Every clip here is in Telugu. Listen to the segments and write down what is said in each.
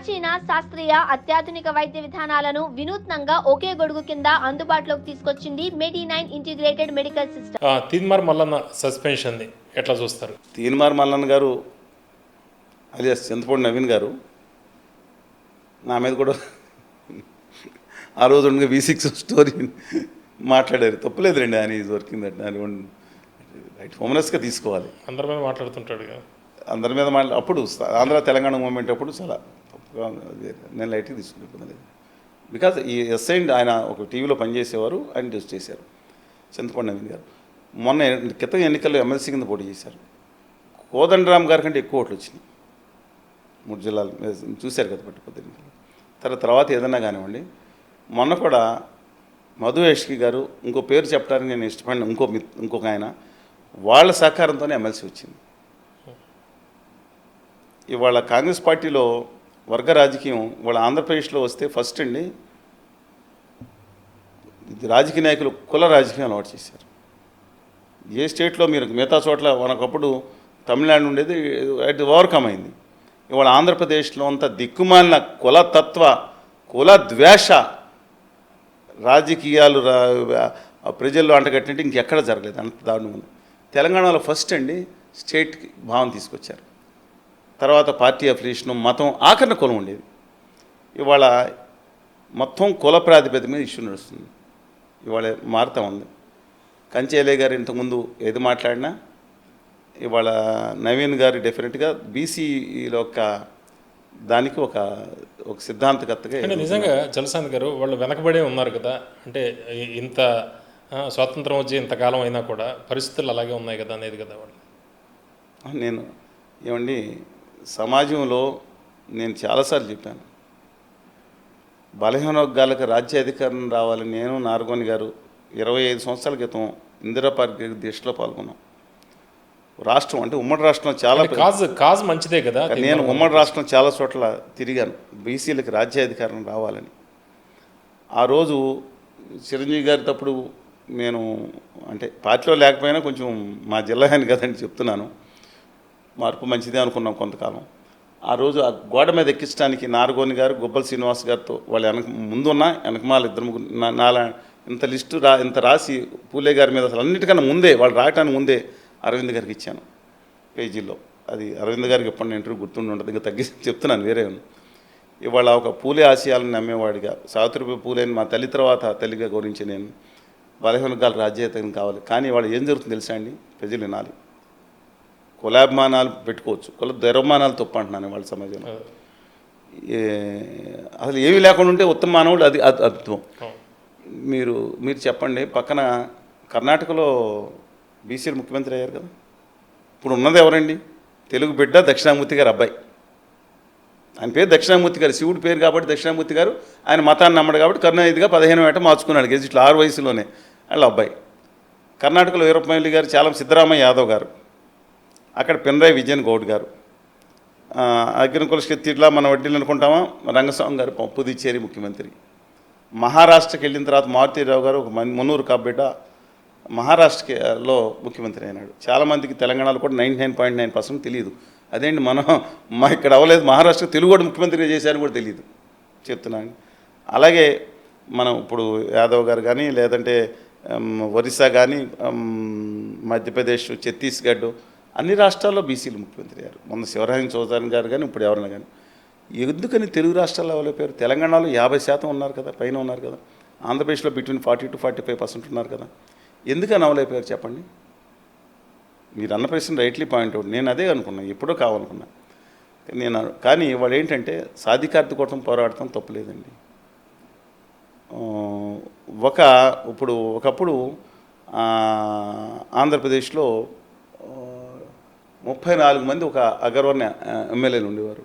ప్రాచీన శాస్త్రీయ అత్యాధునిక వైద్య విధానాలను వినూత్నంగా ఒకే గొడుగు కింద అందుబాటులోకి తీసుకొచ్చింది Medi nine integrated medical system. ఆ, తీన్మార్ మల్లన్న సస్పెన్షన్ని ఎట్లా చూస్తారు? తీన్మార్ మల్లన్న గారు అలియాస్ చింతపూడి నవీన్ గారు నా మీద కూడా ఆ రోజు ఉండగా వి సిక్స్ స్టోరీ మాట్లాడారు. తప్పులేదు రండి ఆయన ఈజ్ వర్కింగ్ దట్ అని రైట్ హోమ్లెస్గా తీసుకోవాలి. అందరి మీద మాట్లాడుతుంటాడు కదా. అందరి మీద మాట్లా అప్పుడు ఆంధ్ర తెలంగాణ మూమెంట్ అప్పుడు చాలా నేను లైట్గా లేదు. బికాజ్ ఈ ఎస్ఐన్ ఆయన ఒక టీవీలో పనిచేసేవారు ఆయన టెస్ట్ చేశారు. చింతపండు నవీన్ గారు. మొన్న క్రితం ఎన్నికల్లో ఎమ్మెల్సీ కింద పోటీ చేశారు. కోదండరామ్ గారి కంటే ఎక్కువ ఓట్లు వచ్చినాయి. మూడు జిల్లాలు చూశారు కదా పట్టుకొద్ది ఎన్నికలు. తర్వాత తర్వాత ఏదన్నా కానివ్వండి. మొన్న కూడా మధు యష్కి గారు ఇంకో పేరు చెప్పడానికి నేను ఇష్టపడిన ఇంకో ఇంకొక ఆయన వాళ్ళ సహకారంతోనే ఎమ్మెల్సీ వచ్చింది. ఇవాళ కాంగ్రెస్ పార్టీలో వర్గ రాజకీయం వాళ్ళ ఆంధ్రప్రదేశ్లో వస్తే ఫస్ట్ అండి ఇది రాజకీయ నాయకులు కుల రాజకీయం అలవాటు చేశారు. ఏ స్టేట్లో మీరు మిగతా చోట్ల మనకప్పుడు తమిళనాడు ఉండేది అది ఓవర్కమ్ అయింది. ఇవాళ ఆంధ్రప్రదేశ్లో అంత దిక్కుమాలిన కులతత్వ కుల ద్వేష రాజకీయాలు రా- ప్రజల్లో అంటగట్టినట్టు ఇంకెక్కడ జరగలేదు అంత దారుణం ఉంది. తెలంగాణలో ఫస్ట్ అండి స్టేట్కి భావం తీసుకొచ్చారు. తర్వాత పార్టీ అఫిలియేషను మతం ఆఖరణ కులం ఉండేది. ఇవాళ మొత్తం కుల ప్రాతిపదిక మీద ఇష్యూ నడుస్తుంది. ఇవాళ మారుతూ ఉంది. కంచేలే గారు ఇంతకుముందు ఏది మాట్లాడినా ఇవాళ నవీన్ గారు డెఫినెట్గా బీసీలో ఒక దానికి ఒక ఒక సిద్ధాంతకర్తగా అంటే నిజంగా జలశాంత్ గారు వాళ్ళు వెనకబడే ఉన్నారు కదా. అంటే ఇంత స్వాతంత్రం వచ్చి ఇంతకాలం అయినా కూడా పరిస్థితులు అలాగే ఉన్నాయి కదా అనేది కదా వాళ్ళు. నేను ఏమండి సమాజంలో నేను చాలాసార్లు చెప్పాను. బలహీన వర్గాలకు రాజ్యాధికారం రావాలని నేను నారగోని గారు ఇరవై ఐదు సంవత్సరాల క్రితం ఇందిరా పార్క్ దీక్షలో పాల్గొన్నాం. రాష్ట్రం అంటే ఉమ్మడి రాష్ట్రం చాలా కాజ్ కాజ్ మంచిదే కదా? నేను ఉమ్మడి రాష్ట్రం చాలా చోట్ల తిరిగాను. బీసీలకు రాజ్యాధికారం రావాలని. ఆ రోజు చిరంజీవి గారి తప్పుడు నేను అంటే పార్టీలో లేకపోయినా కొంచెం మా జిల్లా అని కదండి చెప్తున్నాను. మార్పు మంచిదే అనుకున్నాం కొంతకాలం. ఆ రోజు ఆ గోడ మీద ఎక్కించడానికి నారగోని గారు గుబ్బల శ్రీనివాస్ గారితో వాళ్ళు వెనక ముందున్న వెనకమాల ఇద్దరు ముగ్గురు నాలా ఇంత లిస్టు రా ఇంత రాసి పూలే గారి మీద అసలు అన్నిటికన్నా ముందే వాళ్ళు రావటానికి ముందే అరవింద్ గారికి ఇచ్చాను పేజీలో అది అరవింద్ గారికి ఎప్పుడు ఇంటర్వ్యూ గుర్తుండి ఉంటుంది ఇంకా తగ్గి చెప్తున్నాను వేరే ఇవాళ ఒక పూలే ఆశయాలను నమ్మేవాడిగా సావిత్రిబాయి పూలేని మా తల్లి తర్వాత తల్లిగా గౌరవించి నేను బలహీనగాలు రాజ్యాధికారం కావాలి. కానీ వాళ్ళు ఏం జరుగుతుందో తెలుసా అండి? ప్రజలు వినాలి. కులాభిమానాలు పెట్టుకోవచ్చు. కుల దురమానాలు తప్పు అంటున్నాను వాళ్ళ సమాజంలో. అసలు ఏమీ లేకుండా ఉంటే ఉత్తమ మానవుడు అది అది అద్భుతం. మీరు మీరు చెప్పండి పక్కన కర్ణాటకలో బీసీలు ముఖ్యమంత్రి అయ్యారు కదా? ఇప్పుడు ఉన్నది ఎవరండి? తెలుగు బిడ్డ దక్షిణామూర్తి గారు అబ్బాయి. ఆయన పేరు దక్షిణామూర్తి గారు శివుడి పేరు కాబట్టి దక్షిణామూర్తి గారు ఆయన మతాన్ని నమ్మడు కాబట్టి కరుణానిధిగా పదిహేను ఏట మార్చుకున్నాడు గెజిట్లో ఆరు వయసులోనే. వాళ్ళ అబ్బాయి. కర్ణాటకలో వీరప్పమల్లి గారు చాలా సిద్ధరామయ్య యాదవ్ గారు. అక్కడ పినరాయి విజయన్ గౌడ్ గారు. అగ్రికుల అగ్నికుల శక్తిట్లా మనం వడ్డీలు అనుకుంటామా? రంగస్వామి గారు పుదుచ్చేరి ముఖ్యమంత్రి. మహారాష్ట్రకి వెళ్ళిన తర్వాత మారుతీరావు గారు ఒక మన్- మున్నూరు కాబిడ్డ మహారాష్ట్రలో ముఖ్యమంత్రి అయినాడు. చాలామందికి తెలంగాణలో కూడా ninety nine point nine percent తెలియదు. అదేంటి మనం మా ఇక్కడ అవ్వలేదు మహారాష్ట్ర తెలుగు కూడా ముఖ్యమంత్రిగా చేశారని కూడా తెలియదు. చెప్తున్నాను అలాగే మనం ఇప్పుడు యాదవ్ గారు కానీ లేదంటే ఒరిస్సా కానీ మధ్యప్రదేశ్ ఛత్తీస్గఢ్ అన్ని రాష్ట్రాల్లో బీసీలు ముఖ్యమంత్రి అయ్యారు మొన్న శివరాజన్ చౌదరి గారు కానీ ఇప్పుడు ఎవరైనా కానీ ఎందుకని తెలుగు రాష్ట్రాల్లో ఎవరైపోయారు తెలంగాణలో యాభై శాతం ఉన్నారు కదా పైన ఉన్నారు కదా. ఆంధ్రప్రదేశ్లో between forty to forty five percent ఉన్నారు కదా. ఎందుకని అవలైపోయారు చెప్పండి? మీరు అన్న ప్రశ్న రైట్లీ పాయింట్ అవుట్ నేను అదే అనుకున్నా ఎప్పుడో కావాలనుకున్నా. నేను కానీ వాళ్ళు ఏంటంటే సాధికారత కోసం పోరాడటం తప్పులేదండి. ఒక ఇప్పుడు ఒకప్పుడు ఆంధ్రప్రదేశ్లో ముప్పై నాలుగు మంది ఒక అగర్వాన్ ఎమ్మెల్యేలు ఉండేవారు.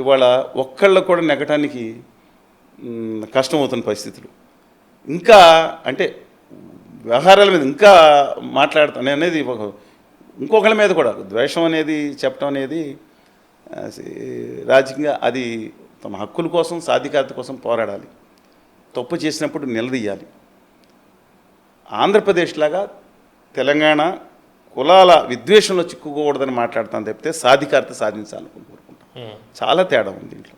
ఇవాళ ఒక్కళ్ళకు కూడా నెగ్గటానికి కష్టమవుతున్న పరిస్థితులు. ఇంకా అంటే వ్యవహారాల మీద ఇంకా మాట్లాడతాను అనేది ఒక ఇంకొకళ్ళ మీద కూడా ద్వేషం అనేది చెప్పడం అనేది రాజకీయంగా అది తమ హక్కుల కోసం సాధికారత కోసం పోరాడాలి. తప్పు చేసినప్పుడు నిలదీయాలి. ఆంధ్రప్రదేశ్ లాగా తెలంగాణ కులాల విద్వేషంలో చిక్కుకోకూడదని మాట్లాడతాను తప్పితే సాధికారత సాధించాలని కోరుకుంటాం. చాలా తేడా ఉంది దీంట్లో.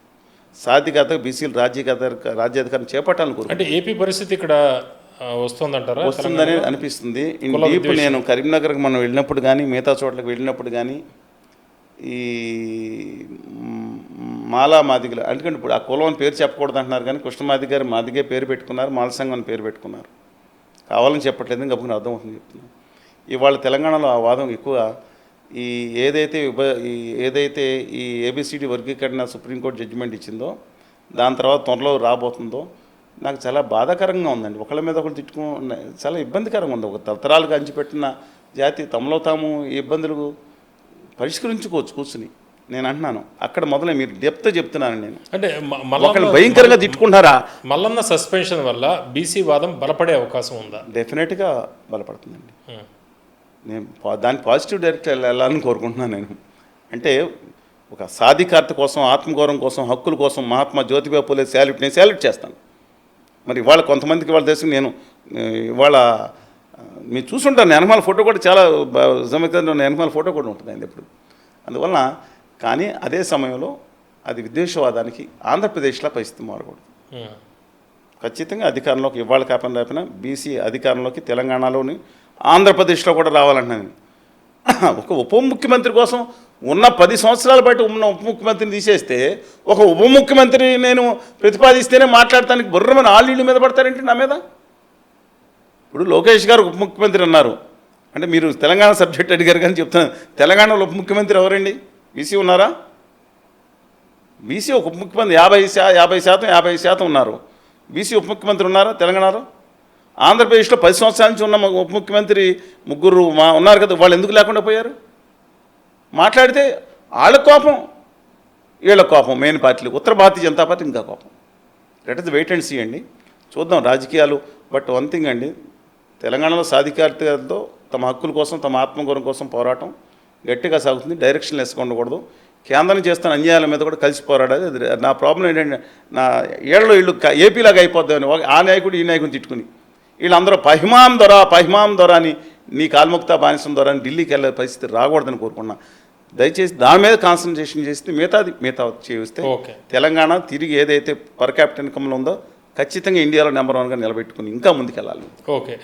సాధికారత బీసీలు రాజ్యాధికార రాజ్యాధికారం చేపట్టాలని కోరుకుంటున్నాను అంటే ఏపీ పరిస్థితి ఇక్కడ వస్తుందంటారా వస్తుందని అనిపిస్తుంది. డీప్ నేను కరీంనగర్కి మనం వెళ్ళినప్పుడు కానీ మిగతా చోట్లకి వెళ్ళినప్పుడు కానీ ఈ మాలా మాదిగల ఎందుకంటే ఇప్పుడు ఆ కులం అని పేరు చెప్పకూడదు అంటున్నారు కానీ కృష్ణమాది గారు మాదిగే పేరు పెట్టుకున్నారు మాల సంఘం అని పేరు పెట్టుకున్నారు. కావాలని చెప్పట్లేదు ఇంకా అప్పుడు అర్థమవుతుంది చెప్తున్నాను. ఇవాళ తెలంగాణలో ఆ వాదం ఎక్కువ. ఈ ఏదైతే విభ ఈ ఏదైతే ఈ ఏబిసిడి వర్గీకరణ సుప్రీంకోర్టు జడ్జిమెంట్ ఇచ్చిందో దాని తర్వాత త్వరలో రాబోతుందో నాకు చాలా బాధాకరంగా ఉందండి. ఒకళ్ళ మీద ఒకళ్ళు తిట్టుకో చాలా ఇబ్బందికరంగా ఉంది. ఒక తరతరాలుగా అంచిపెట్టిన జాతి తమలో తాము ఈ ఇబ్బందులు పరిష్కరించుకోవచ్చు కూర్చుని. నేను అంటున్నాను. అక్కడ మొదలై మీరు డెప్త్ చెప్తున్నాను నేను. అంటే ఒకళ్ళు భయంకరంగా తిట్టుకుంటున్నారా? మల్లన్న సస్పెన్షన్ వల్ల బీసీ వాదం బలపడే అవకాశం ఉందా? డెఫినెట్గా బలపడుతుందండి. నేను పా- దాని పాజిటివ్ డైరెక్ట్ వెళ్ళాలని కోరుకుంటున్నాను నేను. అంటే ఒక సాధికారత కోసం ఆత్మగౌరవం కోసం హక్కుల కోసం మహాత్మా జ్యోతిబా పూలే శాల్యూట్ నేను శాల్యూట్ చేస్తాను. మరి ఇవాళ కొంతమందికి ఇవాళ దేశం నేను ఇవాళ మీరు చూసుంటాను నెనమాల ఫోటో కూడా చాలా సమయంలో నెనమాల ఫోటో కూడా ఉంటుంది ఆయన ఎప్పుడు. అందువలన కానీ అదే సమయంలో అది విద్వేషవాదానికి ఆంధ్రప్రదేశ్లో పరిస్థితి మారకూడదు. ఖచ్చితంగా అధికారంలోకి ఇవాళ కాపని రాపిన బీసీ అధికారంలోకి తెలంగాణలోని ఆంధ్రప్రదేశ్లో కూడా రావాలంటున్నాను. ఒక ఉప ముఖ్యమంత్రి కోసం ఉన్న పది సంవత్సరాల బయట ఉన్న ఉప ముఖ్యమంత్రిని తీసేస్తే ఒక ఉప ముఖ్యమంత్రి నేను ప్రతిపాదిస్తేనే మాట్లాడటానికి బుర్రమని ఆళ్ళు మీద పడతారేంటి నా మీద? ఇప్పుడు లోకేష్ గారు ఉప ముఖ్యమంత్రి అన్నారు. అంటే మీరు తెలంగాణ సబ్జెక్ట్ అడిగారు కానీ చెప్తాను తెలంగాణలో ఉప ముఖ్యమంత్రి ఎవరండి? బీసీ ఉన్నారా? బీసీ ఒక ఉప ముఖ్యమంత్రి యాభై శా యాభై శాతం యాభై శాతం ఉన్నారు. బీసీ ఉప ముఖ్యమంత్రి ఉన్నారా తెలంగాణలో? ఆంధ్రప్రదేశ్లో పది సంవత్సరాల నుంచి ఉన్న ఉప ముఖ్యమంత్రి ముగ్గురు మా ఉన్నారు కదా వాళ్ళు ఎందుకు లేకుండా పోయారు? మాట్లాడితే వాళ్ళ కోపం వీళ్ళ కోపం మెయిన్ పార్టీలు. ఉత్తర భారతీయ జనతా పార్టీ ఇంకా కోపం. Let us wait and see అండి. చూద్దాం రాజకీయాలు బట్ వన్ థింగ్ అండి తెలంగాణలో సాధికారతతో తమ హక్కుల కోసం తమ ఆత్మగౌరవం కోసం పోరాటం గట్టిగా సాగుతుంది. డైరెక్షన్ వేసుకుండకూడదు కేంద్రం చేస్తున్న అన్యాయాల మీద కూడా కలిసి పోరాడాలి. అది నా ప్రాబ్లం ఏంటంటే నా ఏళ్ళలో ఇళ్ళు ఏపీలాగా అయిపోద్దామని ఆ నాయకుడు ఈ నాయకుడిని తిట్టుకుని. వీళ్ళందరూ పహిమాం దొర పహిమాం దొర అని నీ కాల్ముక్త బానిసం దొర అని ఢిల్లీకి వెళ్ళే పరిస్థితి రాకూడదని కోరుకున్నా. దయచేసి దాని మీద కాన్సన్ట్రేషన్ చేస్తే మిగతాది మిగతా చేస్తే ఓకే. తెలంగాణ తిరిగి ఏదైతే పర్ క్యాపిటల్ ఇన్కమ్లో ఉందో ఖచ్చితంగా ఇండియాలో నెంబర్ వన్గా నిలబెట్టుకుని ఇంకా ముందుకెళ్ళాలి. ఓకే.